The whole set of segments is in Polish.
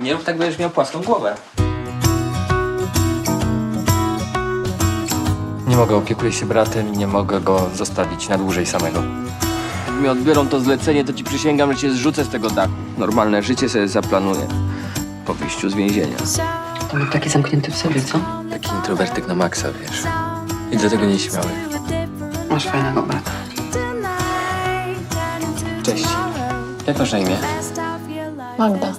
Nie rób tak, będziesz miał płaską głowę. Nie mogę, opiekuję się bratem i nie mogę go zostawić na dłużej samego. Jak mi odbiorą to zlecenie, to ci przysięgam, że cię zrzucę z tego dachu. Normalne życie sobie zaplanuję. Po wyjściu z więzienia. To był taki zamknięty w sobie, co? Taki introwertyk na maksa, wiesz. I dlatego nieśmiały. Masz fajnego brata. Cześć. Jak masz na imię? Magda,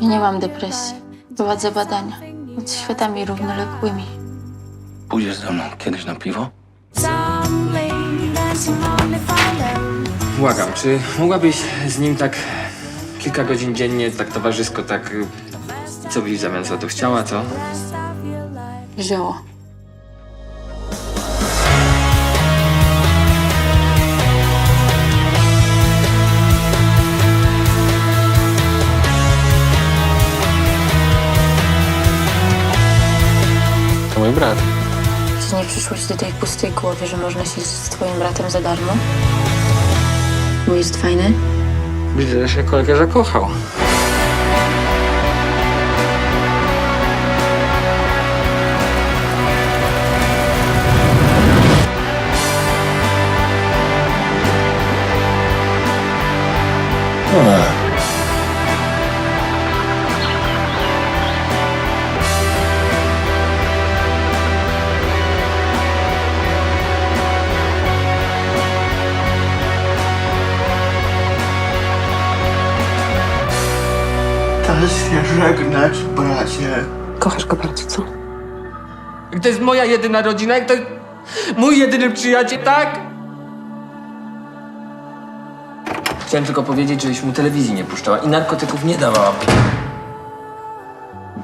ja nie mam depresji. Prowadzę badania nad światami równoległymi. Pójdziesz ze mną kiedyś na piwo? Błagam, czy mogłabyś z nim tak kilka godzin dziennie, tak towarzysko, tak... y, Co byś w zamian za to chciała, co? Wzięło. To mój brat. Czy nie przyszło ci do tej pustej głowie, że można siedzieć z twoim bratem za darmo? Bo jest fajny? Widzę, że się kolega zakochał. Czas się żegnać, bracie. Kochasz go bardzo, co? Jak to jest moja jedyna rodzina, jak to mój jedyny przyjaciel, tak? Chciałem tylko powiedzieć, żebyś mu telewizji nie puszczała i narkotyków nie dawała.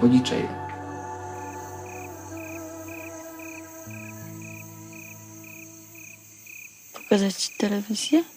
Bo niczej. Pokazać ci telewizję?